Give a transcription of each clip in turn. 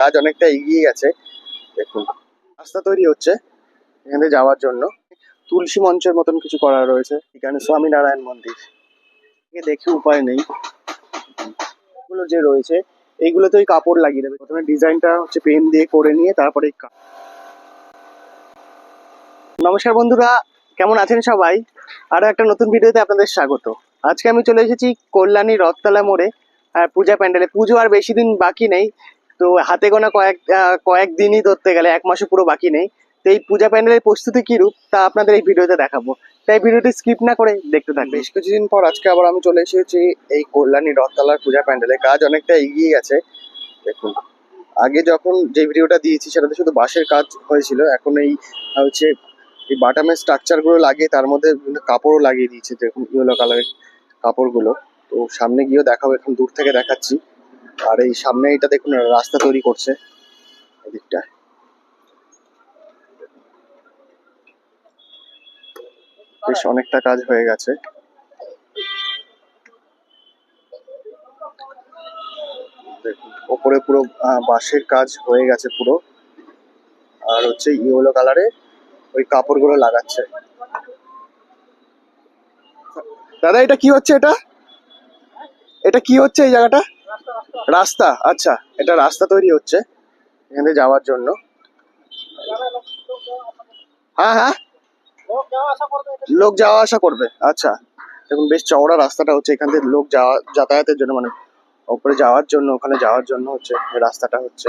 কাজ অনেকটা এগিয়ে গেছে। দেখুন, রাস্তা তৈরি হচ্ছে এখানে যাওয়ার জন্য। তুলসী মঞ্চের মতন কিছু করা রয়েছে। এখানে স্বামীনারায়ণ মন্দির। দেখে উপায় নেই। এগুলো যে রয়েছে, এইগুলোতেই কাপড় লাগিয়ে দেবে। প্রথমে ডিজাইনটা হচ্ছে পেন দিয়ে করে নিয়ে তারপরে নমস্কার বন্ধুরা, কেমন আছেন সবাই? আরও একটা নতুন ভিডিওতে আপনাদের স্বাগত। আজকে আমি চলে এসেছি কল্যাণী রথতলা মোড়ে। আর পূজা প্যান্ডেলে। পুজো আর বেশি দিন বাকি নেই। তো হাতে গোনা কয়েক কয়েকদিনই ধরতে গেলে, এক মাসও পুরো বাকি নেই। তো এই পূজা প্যান্ডেলের প্রস্তুতি কি রূপ? তা আপনাদের এই ভিডিওতে দেখাবো। তাই ভিডিওটি স্কিপ না করে দেখতে থাকবে বেশ কিছুদিন পর আজকে আবার আমি চলে এসেছি এই কল্যাণী রথতলার পূজা প্যান্ডেলে। কাজ অনেকটা এগিয়ে গেছে। দেখুন, আগে যখন যে ভিডিওটা দিয়েছি, সেটাতে শুধু বাঁশের কাজ হয়েছিল। এখন এই, হচ্ছে, এই বাটামের স্ট্রাকচারগুলো লাগিয়ে, তার মধ্যে কাপড়ও লাগিয়ে দিয়েছে। দেখুন, ইয়েলো কালারের কাপড়গুলো। তো সামনে গিয়েও দেখাবো, এখন দূর থেকে দেখাচ্ছি। আর এই সামনে এটা দেখুন রাস্তা তৈরি করছে এদিকটা বেশ অনেকটা কাজ হয়ে গেছে। ওপরে পুরো বাঁশের কাজ হয়ে গেছে পুরো। আর হচ্ছে ইয়েলো কালারে ওই কাপড়গুলো লাগাচ্ছে। দাদা, এটা কি হচ্ছে এটা? এটা কি হচ্ছে এই জায়গাটা? রাস্তা আচ্ছা এটা রাস্তা তৈরি হচ্ছে এখানে যাওয়ার জন্য। হ্যাঁ হ্যাঁ। লোক যাওয়া আসা করবে আচ্ছা। দেখুন, বেশ চওড়া রাস্তাটা হচ্ছে এখান থেকে লোক যাওয়া, যাতায়াতের জন্য মানে ওপরে যাওয়ার জন্য, ওখানে যাওয়ার জন্য হচ্ছে রাস্তাটা হচ্ছে।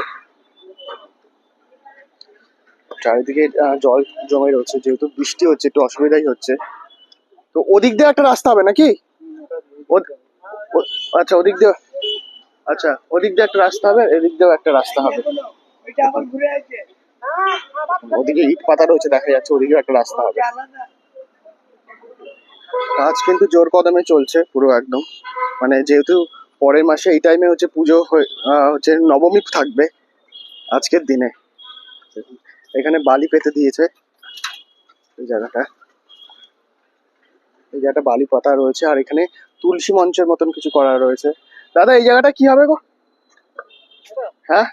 চারিদিকে জল জমে রয়েছে, যেহেতু বৃষ্টি হচ্ছে, একটু অসুবিধাই হচ্ছে। তো ওদিক দিয়ে একটা রাস্তা হবে নাকি? আচ্ছা ওদিক দিয়ে আচ্ছা ওদিক দিয়ে একটা রাস্তা হবে এদিক দিয়েও একটা রাস্তা হবে। ওদিকে ইট পাতা রয়েছে দেখা যাচ্ছে ওদিকেও একটা রাস্তা হবে। কাজ কিন্তু জোর কদমে চলছে পুরো একদম। মানে যেহেতু পরের মাসে এই টাইমে হচ্ছে পুজো হচ্ছে নবমী থাকবে আজকের দিনে। এখানে বালি পেতে দিয়েছে এই জায়গাটা। এই জায়গাটা বালি পাতা রয়েছে আর এখানে তুলসী মঞ্চের মতন কিছু করা রয়েছে। দাদা এই জায়গাটা কি হবে গো? হ্যাঁ?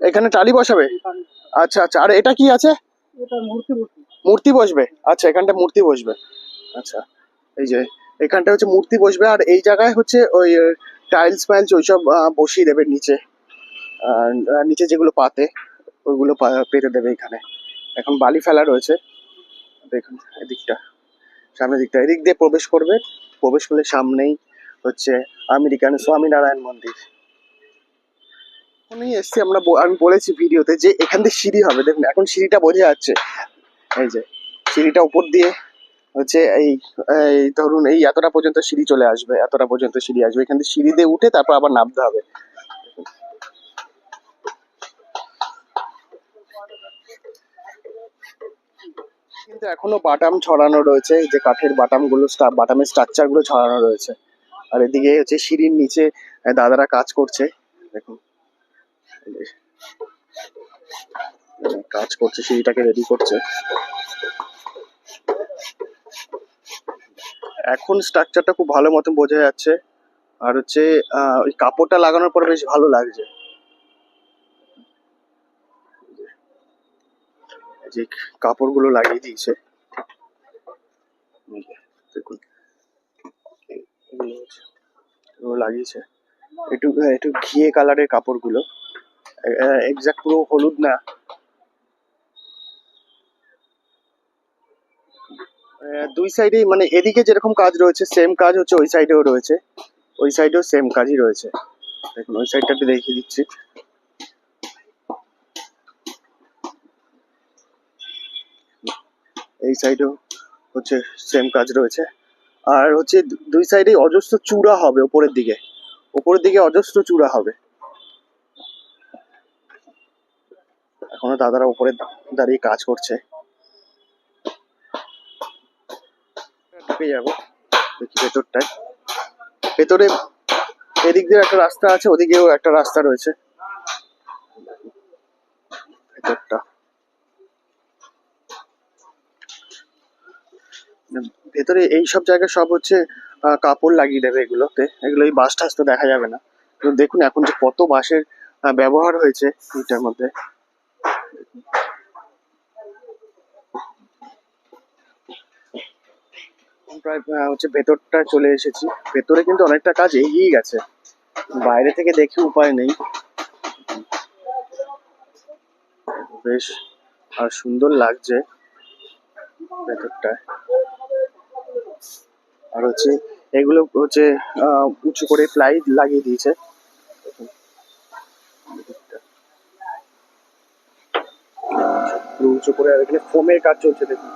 এখানে টালি বসাবে? আচ্ছা আচ্ছা। আর এটা কি আছে? মূর্তি বসবে। আচ্ছা এখানটা মূর্তি বসবে। আচ্ছা এই যে এখানটা হচ্ছে মূর্তি বসবে। আর এই জায়গায় হচ্ছে ওই টাইলস ফাইলস ওইসব বসিয়ে দেবে নিচে। আর নিচে যেগুলো পাতে ওইগুলো পেতে দেবে এখানে। এখন বালি ফেলা রয়েছে। দেখুন এদিকটা সামনের দিকটা। এদিক দিয়ে প্রবেশ করবে। প্রবেশ করলে সামনেই হচ্ছে আমেরিকান স্বামীনারায়ণ মন্দির। এসছি, আমরা আমি বলেছি ভিডিওতে যে এখান থেকে সিঁড়ি হবে। দেখুন, এখন সিঁড়িটা বোঝা যাচ্ছে। এই যে, সিঁড়িটা উপর দিয়ে হচ্ছে এই এই ধরুন এই এতটা পর্যন্ত সিঁড়ি চলে আসবে, এতটা পর্যন্ত সিঁড়ি আসবে। এখান থেকে সিঁড়ি দিয়ে উঠে তারপর আবার নামতে হবে। কিন্তু এখনও বাটাম ছড়ানো রয়েছে যে কাঠের বাটামগুলো বাটামের স্ট্রাকচারগুলো ছড়ানো রয়েছে। আর এদিকে হচ্ছে সিঁড়ির নিচে দাদারা কাজ করছে, দেখুন। কাজ করছে, সিঁড়িটাকে রেডি করছে। এখন স্ট্রাকচারটা খুব ভালো মতন বোঝা যাচ্ছে। আর হচ্ছে ওই কাপড়টা লাগানোর পর বেশ ভালো লাগছে। যে কাপড়গুলো লাগিয়ে দিয়েছে। দেখুন। লাগিয়েছে। একটু একটু ঘিয়ে কালারের কাপড়গুলো। এক্সাক্ট পুরো হলুদ না। দুই সাইডেই মানে এদিকে যেরকম কাজ রয়েছে সেম কাজ হচ্ছে ওই সাইডেও রয়েছে। ওই সাইডেও সেম কাজই রয়েছে। দেখুন, ওই সাইডটা দেখিয়ে দিচ্ছি। এই সাইডেও হচ্ছে সেম কাজ রয়েছে। আর হচ্ছে দুই সাইডেই অজস্র চূড়া হবে ওপরের দিকে। ওপরের দিকে অজস্র চূড়া হবে। এখনও দাদারা উপরে দাঁড়িয়ে কাজ করছে। ঢুকে যাব। দেখি ভেতরটায়। ভেতরে এদিক দিয়ে একটা রাস্তা আছে, ওদিকেও একটা রাস্তা রয়েছে। ভেতরটা। ভেতরে এই সব জায়গায় সব হচ্ছে কাপড় লাগিয়ে দেবে এগুলোতে। এগুলো এই বাস টাস তো দেখা যাবে না। দেখুন এখন যে কত আহ, ব্যবহার হয়েছে এটার মধ্যে। প্রায় হচ্ছে ভেতরটা চলে এসেছি। ভেতরে কিন্তু অনেকটা কাজ এগিয়ে গেছে। বাইরে থেকে দেখে উপায় নেই। বেশ আর সুন্দর লাগছে ভেতরটায়। আর হচ্ছে এগুলো হচ্ছে উঁচু করে প্লাই লাগিয়ে দিয়েছে। উঁচু করে আর ফোমের কাজ চলছে, দেখুন।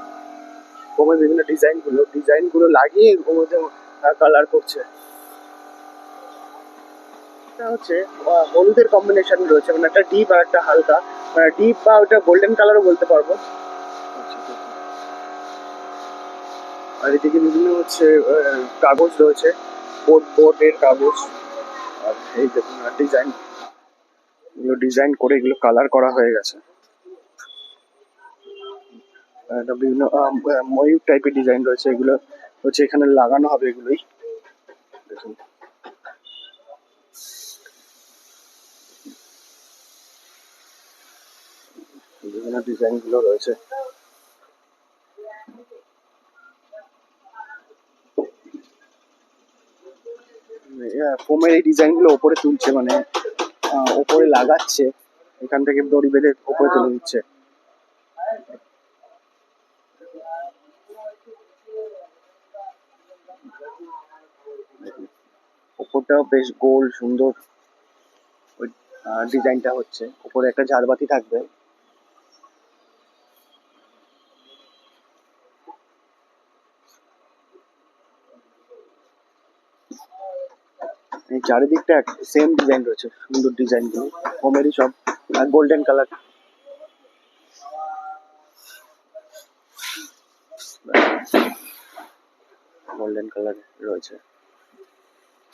ফোমের বিভিন্ন ডিজাইনগুলো ডিজাইনগুলো লাগিয়ে ওর মধ্যে কালার করছে। এটা হচ্ছে হলুদের কম্বিনেশন রয়েছে মানে একটা ডিপ আর একটা হালকা। মানে ডিপ বা ওটা গোল্ডেন কালারও বলতে পারব আচ্ছা, দেখুন। আর এদিকে বিভিন্ন হচ্ছে কাগজ রয়েছে বোর্ড বোর্ডের কাগজ। আর এই দেখুন ডিজাইন এগুলো ডিজাইন করে এগুলো কালার করা হয়ে গেছে। বিভিন্ন ময়ূর টাইপের ডিজাইন রয়েছে। এগুলো হচ্ছে এখানে লাগানো হবে এগুলোই। দেখুন। বিভিন্ন ডিজাইনগুলো রয়েছে। ফোমের এই ডিজাইনগুলো ওপরে তুলছে মানে ওপরে লাগাচ্ছে। এখান থেকে দড়ি বেঁধে ওপরে তুলে দিচ্ছে। ওপরটাও বেশ গোল, সুন্দর, ওই ডিজাইনটা হচ্ছে। ওপরে একটা ঝাড়বাতি থাকবে। চারিদিকটা সেম ডিজাইন রয়েছে, সুন্দর ডিজাইনগুলো। হোমেরই সব, আর গোল্ডেন কালার গোল্ডেন কালার রয়েছে।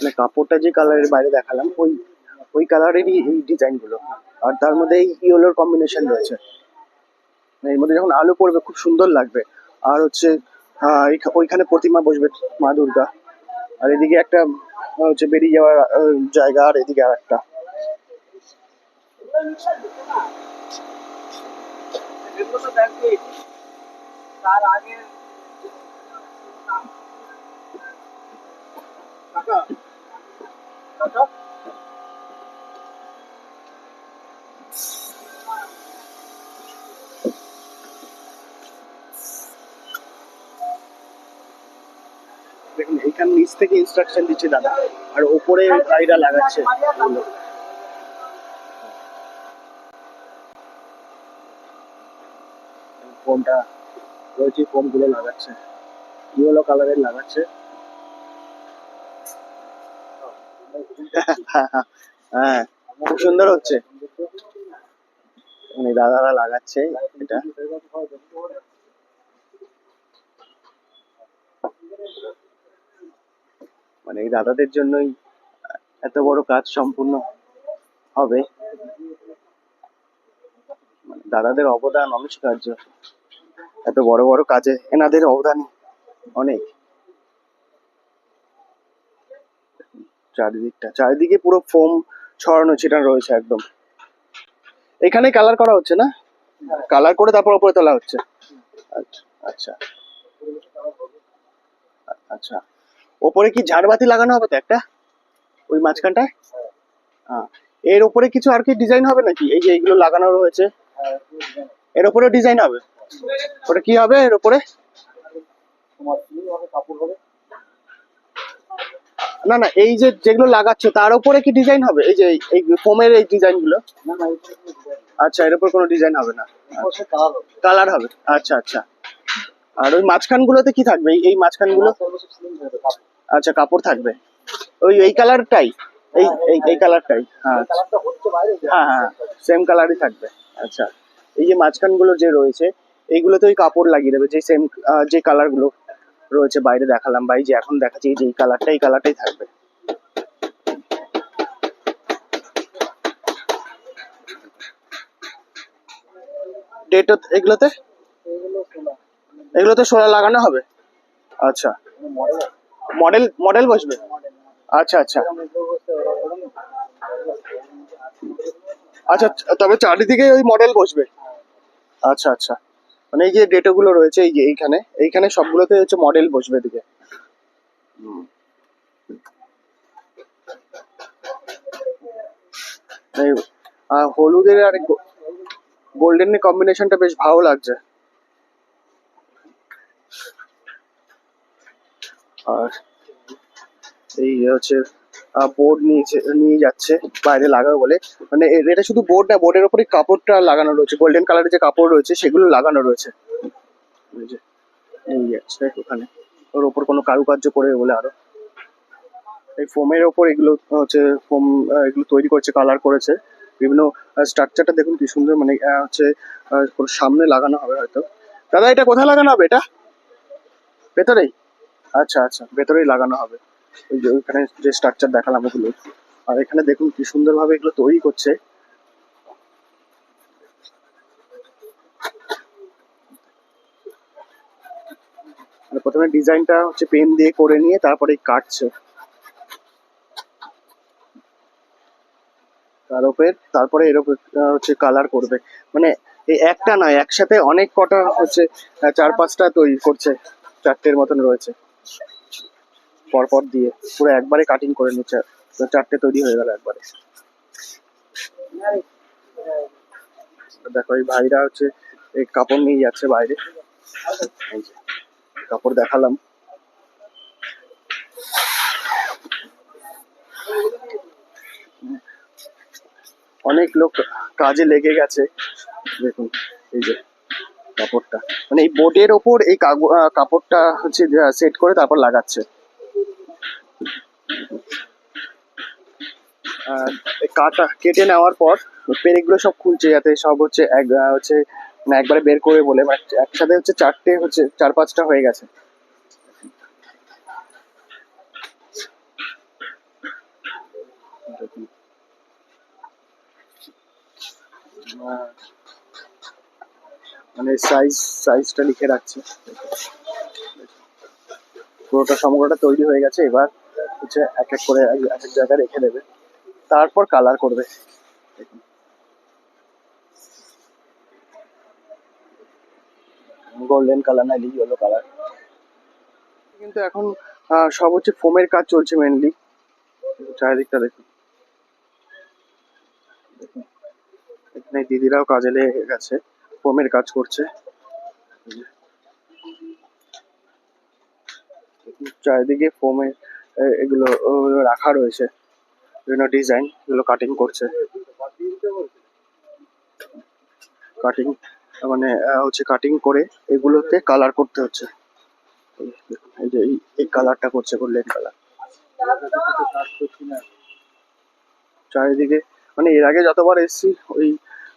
মানে কাপড়টা যে কালারের বাইরে দেখালাম, ওই ওই কালারেরই এই ডিজাইনগুলো। আর তার মধ্যে এই ইয়েলোর কম্বিনেশন রয়েছে। মানে এর মধ্যে যখন আলো পড়বে, খুব সুন্দর লাগবে। আর হচ্ছে ওইখানে প্রতিমা বসবে মা দুর্গা। আর এদিকে একটা হচ্ছে বেরিয়ে যাওয়ার আহ, জায়গা আর এদিকে আর একটা এগুলো তো দেখবে তার আগে কাকা দেখুন, এইখান নিচ থেকে ইনস্ট্রাকশন দিচ্ছে দাদা। আর ওপরে ভাইরা লাগাচ্ছে। ফোনটা রয়েছে ফোনগুলো লাগাচ্ছে। ইয়েলো কালারের লাগাচ্ছে। হ্যাঁ খুব সুন্দর হচ্ছে। মানে দাদারা লাগাচ্ছে এটা। মানে এই দাদাদের জন্যই এত বড় কাজ সম্পূর্ণ হবে। মানে দাদাদের অবদান অনস্কার্য এত বড় বড় কাজে এনাদের অবদান অনেক। চারিদিকটা, চারিদিকে পুরো ফোম ছড়ানো ছিটানো রয়েছে একদম। এখানে কালার করা হচ্ছে না? কালার করে তারপর উপরে তোলা হচ্ছে। আচ্ছা আচ্ছা। আচ্ছা। ওপরে কি ঝাড়বাতি লাগানো হবে তো একটা? ওই মাঝখানটায়? হ্যাঁ। এর উপরে কিছু আর কি ডিজাইন হবে নাকি? এই যে এইগুলো লাগানো রয়েছে। এর উপরে ডিজাইন হবে? ওটা কি হবে এর হবে না না, এই যে যেগুলো লাগাচ্ছ, তার উপরে কি ডিজাইন হবে? এই যে এই ফোমের এই ডিজাইনগুলো আচ্ছা এর উপর কোনো ডিজাইন হবে না। কালার হবে। আচ্ছা আচ্ছা। আর ওই মাঝখান গুলোতে কি থাকবে? এই মাঝখানগুলো আচ্ছা কাপড় থাকবে। ওই এই কালারটাই এই এই এই কালারটাই হ্যাঁ। কালারটা হচ্ছে বাইরে হ্যাঁ হ্যাঁ সেম কালারই থাকবে। আচ্ছা এই যে মাঝখানগুলো যে রয়েছে এইগুলোতে ওই কাপড় লাগিয়ে দেবে যে সেম যে কালারগুলো রয়েছে বাইরে দেখালাম ভাই যে এখন দেখাচ্ছি এই যে এই কালারটা এই কালারটাই থাকবে। ডেট এগুলোতে? এগুলোতে সোলা লাগানো হবে? আচ্ছা। মডেল মডেল বসবে? আচ্ছা আচ্ছা। আচ্ছা তবে চারিদিকে ওই মডেল বসবে। আচ্ছা আচ্ছা। মানে এই যে ডেটাগুলো রয়েছে, এই যে এইখানে এইখানে সবগুলোতে হচ্ছে মডেল বসবে এদিকে। হলুদের আর গোল্ডেনের কম্বিনেশনটা বেশ ভালো লাগছে। আর এই হচ্ছে বোর্ড নিয়েছে, নিয়ে যাচ্ছে, বাইরে লাগাবে বলে। মানে এটা শুধু বোর্ড না বোর্ডের ওপরে কাপড়টা লাগানো রয়েছে। গোল্ডেন কালারের যে কাপড় রয়েছে, সেগুলো লাগানো রয়েছে। এই যাচ্ছে ওখানে। ওর ওপর কোনো কারুকার্য করে বলে আরও। এই ফোমের ওপর এগুলো হচ্ছে ফোম এগুলো তৈরি করছে কালার করেছে। বিভিন্ন স্ট্রাকচারটা দেখুন কি সুন্দর মানে হচ্ছে সামনে লাগানো হবে হয়তো। দাদা, এটা কোথায় লাগানো হবে এটা? ভেতরেই? আচ্ছা আচ্ছা ভেতরেই লাগানো হবে। ওই যে ওইখানে যে স্ট্রাকচার দেখালাম ওগুলো। আর এখানে দেখুন কি সুন্দরভাবে এগুলো তৈরি করছে। প্রথমে ডিজাইনটা হচ্ছে পেন দিয়ে করে নিয়ে তারপরে কাটছে। তার উপরে, তারপরে এর উপর হচ্ছে কালার করবে। মানে এই একটা নয়, একসাথে অনেক কটা হচ্ছে চার পাঁচটা তৈরি করছে, চারটের মতন রয়েছে। পরপর দিয়ে পুরো একবারে কাটিং করে নিচ্ছে। তো চারটে তৈরি হয়ে গেল একবারে। দেখো, এই ভাইরা হচ্ছে, এই কাপড় নিয়ে যাচ্ছে বাইরে। কাপড় দেখালাম। অনেক লোক কাজে লেগে গেছে। দেখুন, এই যে। কাপড়টা। মানে এই বোর্ডের ওপর এই কাপড়টা হচ্ছে সেট করে তারপর লাগাচ্ছে। কাটা কেটে নেওয়ার পর পেরেকগুলো সব খুলছে যাতে সব হচ্ছে এক হচ্ছে মানে একবারে বের করে বলে। মানে একসাথে হচ্ছে চারটে হচ্ছে চার পাঁচটা হয়ে গেছে। আহ, মানে সাইজ সাইজটা লিখে রাখছি। পুরোটা সমগ্রটা তৈরি হয়ে গেছে, এবার হচ্ছে এক এক করে এক এক জায়গায় রেখে দেবে। তারপর কালার করবে। গোল্ডেন কালার না ইয়েলো কালার কিন্তু এখন সব হচ্ছে ফোমের কাজ চলছে মেনলি চারিদিকটা দেখুন দেখুন। এখানে দিদিরাও কাজে লেগে গেছে। ফোমের কাজ করছে। চারিদিকে ফোমের এগুলো রাখা রয়েছে। বিভিন্ন ডিজাইন এগুলো কাটিং করছে। কাটিং মানে হচ্ছে কাটিং করে এগুলোতে কালার করতে হচ্ছে। এই যে, এই- কালারটা করছে, গোল্ডেন কালার চারিদিকে মানে এর আগে যতবার এসেছি, ওই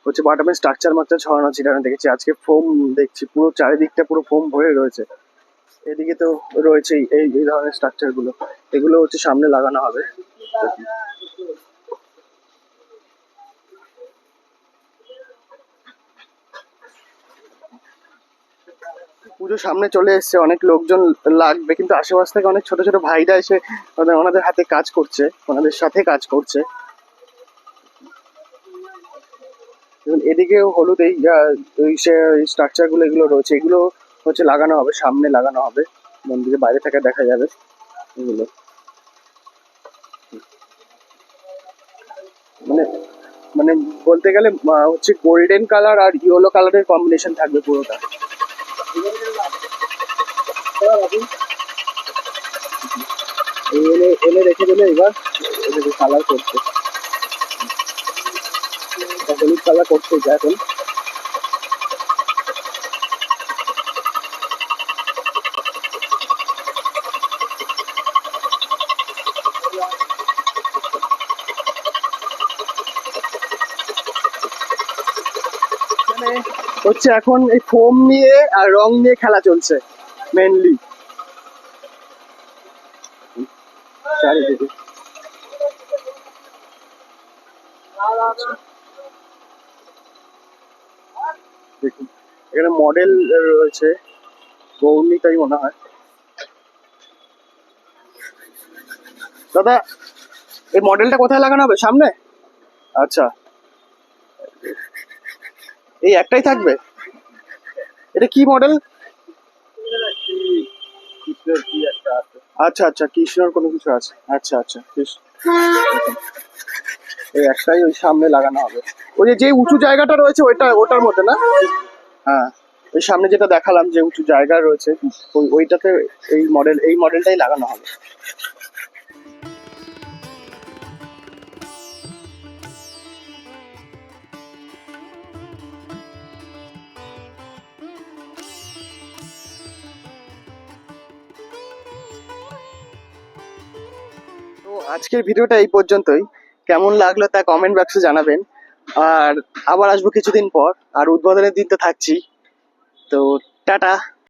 হচ্ছে বাটামের স্ট্রাকচার মাত্র ছড়ানো ছিল ছিটানো দেখেছি। আজকে ফোম দেখছি, পুরো চারিদিকটা পুরো ফোম ভরে রয়েছে। এদিকে তো রয়েছেই এই এই ধরনের স্ট্রাকচারগুলো। এগুলো হচ্ছে সামনে লাগানো হবে। পুজো সামনে চলে এসেছে, অনেক লোকজন লাগবে, কিন্তু আশেপাশ থেকে অনেক ছোট ছোট ভাইরা এসে ওনাদের হাতে কাজ করছে, ওনাদের সাথে কাজ করছে। এবং এদিকেও হলুদ এই স্ট্রাকচারগুলো, এগুলো রয়েছে। এগুলো হচ্ছে লাগানো হবে, সামনে লাগানো হবে। মন্দিরের বাইরে থেকে দেখা যাবে। এগুলো। মানে মানে বলতে গেলে হচ্ছে গোল্ডেন কালার আর ইয়েলো কালারের কম্বিনেশন থাকবে পুরোটা। এনে রেখে দিলে এবার কালার করছে হলুদ কালার করছে এখন হচ্ছে এখন এই ফোম নিয়ে আর রং নিয়ে খেলা চলছে মেনলি চারিদিকে দেখুন এখানে মডেল রয়েছে গৌরী মনে হয়। দাদা, এই মডেলটা কোথায় লাগানো হবে? সামনে? আচ্ছা। এই একটাই থাকবে? এটা কি মডেল? আচ্ছা আচ্ছা কৃষ্ণর কোনো কিছু আছে। আচ্ছা আচ্ছা এই একটাই ওই সামনে লাগানো হবে। ওই যে উঁচু জায়গাটা রয়েছে, ওইটা, ওটার মধ্যে না? হ্যাঁ। ওই সামনে যেটা দেখালাম যে উঁচু জায়গা রয়েছে, ওই ওইটাতে এই মডেল এই মডেলটাই লাগানো হবে। আজকের ভিডিওটা এই পর্যন্তই। কেমন লাগল তা কমেন্ট বক্সে জানাবেন। আর আবার আসব কিছুদিন পর। আর উদ্বোধনের দিন তো থাকছি তো টাটা।